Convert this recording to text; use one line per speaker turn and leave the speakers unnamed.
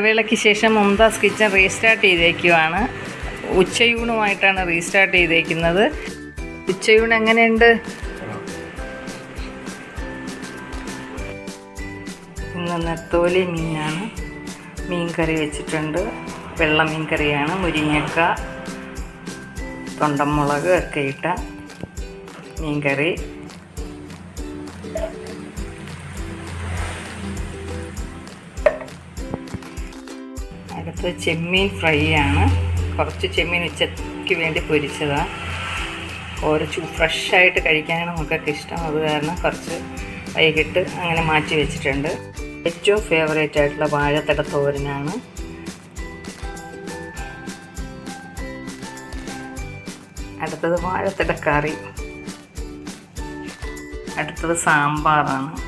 ഇടവേളയ്ക്ക് ശേഷം Mumtaz kitchen restart ചെയ്തേക്കുവാണ്. ഉച്ചയൂണുമായിട്ടാണ് റീസ്റ്റാർട്ട് ചെയ്തേക്കുന്നത്. ഉച്ചയൂണ് എങ്ങനെയുണ്ട്? ഇന്ന് നെത്തോലി മീനാണ്. മീൻ കറി വെച്ചിട്ടുണ്ട്. വെള്ള മീൻ കറിയാണ് മുരിങ്ങക്ക തൊണ്ടമുളക് ഒക്കെ ഇട്ട മീൻ കറി അടുത്ത് ചെമ്മീൻ ഫ്രൈ ആണ്. കുറച്ച് ചെമ്മീൻ ഉച്ചയ്ക്ക് വേണ്ടി പൊരിച്ചതാണ് ഓരോ ചൂ ഫ്രഷായിട്ട് കഴിക്കാനാണ് നമുക്കൊക്കെ ഇഷ്ടം. അത് കാരണം കുറച്ച് വൈകിട്ട് അങ്ങനെ മാറ്റി വെച്ചിട്ടുണ്ട്. ഏറ്റവും ഫേവറേറ്റ് ആയിട്ടുള്ള വാഴത്തട തോരനാണ്. അടുത്തത് വാഴത്തട കറി. അടുത്തത് സാമ്പാറാണ്.